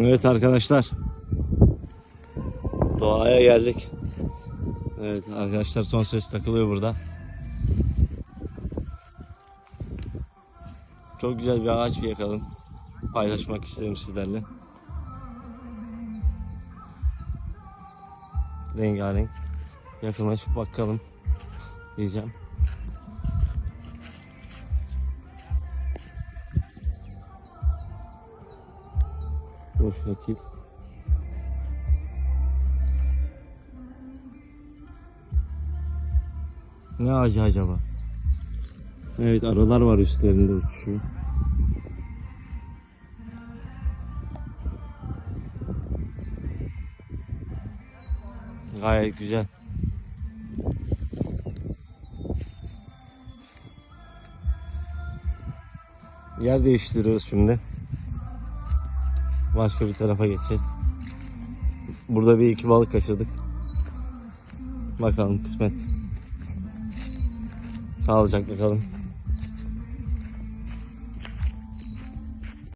Evet arkadaşlar. Doğaya geldik. Evet arkadaşlar son ses takılıyor burada. Çok güzel bir ağaç yakalım. Paylaşmak isterim sizlerle. Rengarenk. Yakınlaşıp bakalım diyeceğim. Vakit. Ne ağacı acaba? Evet arılar var üstlerinde uçuşuyor. Gayet güzel. Yer değiştiriyoruz şimdi. Başka bir tarafa geçeceğiz. Burada bir iki balık kaçırdık. Bakalım kısmet. Sağlıcakla kalın.